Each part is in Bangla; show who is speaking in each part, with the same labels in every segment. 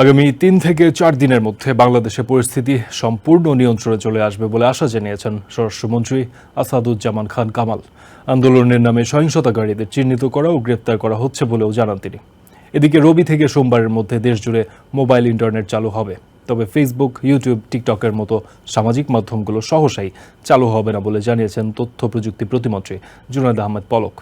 Speaker 1: আগামী তিন থেকে চার দিনের মধ্যে বাংলাদেশে পরিস্থিতি সম্পূর্ণ নিয়ন্ত্রণে চলে আসবে বলে আশা জানিয়েছেন স্বরাষ্ট্রমন্ত্রী আসাদুজ্জামান খান কামাল। আন্দোলনের নামে সহিংসতাকারীদের চিহ্নিত করা ও গ্রেপ্তার করা হচ্ছে বলেও জানান তিনি। এদিকে রবি থেকে সোমবারের মধ্যে দেশজুড়ে মোবাইল ইন্টারনেট চালু হবে। তবে ফেসবুক, ইউটিউব, টিকটকের মতো সামাজিক মাধ্যমগুলো সহসাই চালু হবে না বলে জানিয়েছেন তথ্য প্রযুক্তি প্রতিমন্ত্রী জুনায়দ আহমেদ পলক।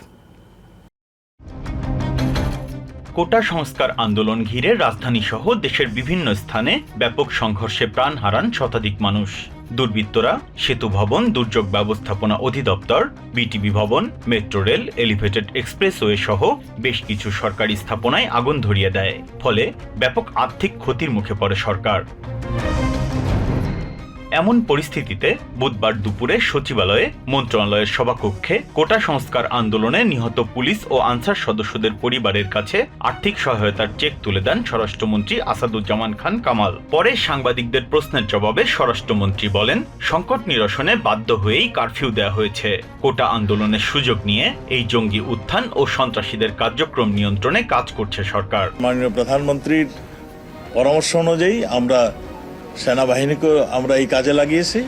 Speaker 2: কোটা সংস্কার আন্দোলন ঘিরে রাজধানী সহ দেশের বিভিন্ন স্থানে ব্যাপক সংঘর্ষে প্রাণ হারান শতাধিক মানুষ। দুর্বৃত্তরা, সেতু ভবন, দুর্যোগ ব্যবস্থাপনা অধিদপ্তর বিটিবি ভবন, মেট্রো রেল, এলিভেটেড এক্সপ্রেসওয়ে সহ বেশ কিছু সরকারি স্থাপনায় আগুন ধরিয়ে দেয়। ফলে ব্যাপক আর্থিক ক্ষতির মুখে পড়ে সরকার। এমন পরিস্থিতিতে বুধবার দুপুরে সচিবালয়ে মন্ত্রণালয়ের সভাকক্ষে কোটা সংস্কার আন্দোলনে নিহত পুলিশ ও আনসার সদস্যদের পরিবারের কাছে আর্থিক সহায়তার চেক তুলে দেন স্বরাষ্ট্রমন্ত্রী আসাদুজ্জামান খান কামাল। পরে সাংবাদিকদের প্রশ্নের জবাবে স্বরাষ্ট্রমন্ত্রী বলেন, সংকট নিরসনে বাধ্য হয়েই কারফিউ দেওয়া হয়েছে। কোটা আন্দোলনের সুযোগ নিয়ে এই জঙ্গি উত্থান ও সন্ত্রাসীদের কার্যক্রম নিয়ন্ত্রণে কাজ করছে সরকার।
Speaker 3: মাননীয় প্রধানমন্ত্রীর পরামর্শ অনুযায়ী আমরা সেনাবাহিনীকে আমরা এই কাজে লাগিয়েছি।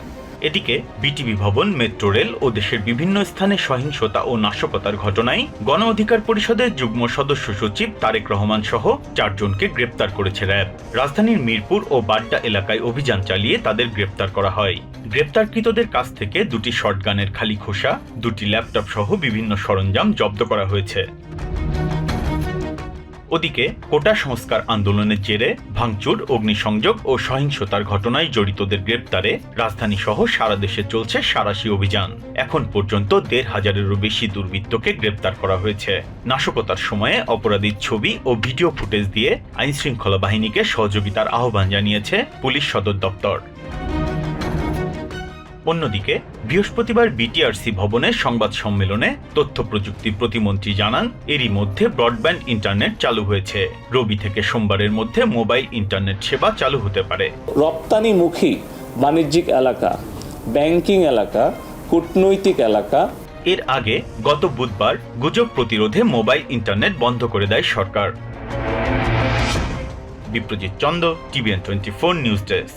Speaker 2: এদিকে বিটিভি ভবন, মেট্রো রেল ও দেশের বিভিন্ন স্থানে সহিংসতা ও নাশকতার ঘটনায় গণ অধিকার পরিষদের যুগ্ম সদস্য সচিব তারেক রহমান সহ চারজনকে গ্রেপ্তার করেছে র্যাব। রাজধানীর মিরপুর ও বাড্ডা এলাকায় অভিযান চালিয়ে তাদের গ্রেপ্তার করা হয়। গ্রেপ্তারকৃতদের কাছ থেকে দুটি শটগানের খালি খোসা, দুটি ল্যাপটপ সহ বিভিন্ন সরঞ্জাম জব্দ করা হয়েছে। ওদিকে কোটা সংস্কার আন্দোলনের জেরে ভাঙচুর, অগ্নিসংযোগ ও সহিংসতার ঘটনায় জড়িতদের গ্রেপ্তারে রাজধানী সহ সারা দেশে চলছে সারাশি অভিযান। এখন পর্যন্ত দেড় হাজারেরও বেশি দুর্বৃত্তকে গ্রেপ্তার করা হয়েছে। নাশকতার সময়ে অপরাধীর ছবি ও ভিডিও ফুটেজ দিয়ে আইনশৃঙ্খলা বাহিনীকে সহযোগিতার আহ্বান জানিয়েছে পুলিশ সদর দপ্তর। অন্যদিকে বৃহস্পতিবার বিটিআরসি ভবনের সংবাদ সম্মেলনে তথ্য প্রযুক্তি প্রতিমন্ত্রী জানান এরই মধ্যে ব্রডব্যান্ড ইন্টারনেট চালু হয়েছে। রবি থেকে সোমবারের মধ্যে মোবাইল ইন্টারনেট সেবা চালু হতে পারে।
Speaker 4: রপ্তানিমুখী বাণিজ্যিক এলাকা ব্যাংকিং এলাকা কূটনৈতিক এলাকা।
Speaker 2: এর আগে গত বুধবার গুজব প্রতিরোধে মোবাইল ইন্টারনেট বন্ধ করে দেয় সরকার। Biprajit Chanda TVN twenty four news desk.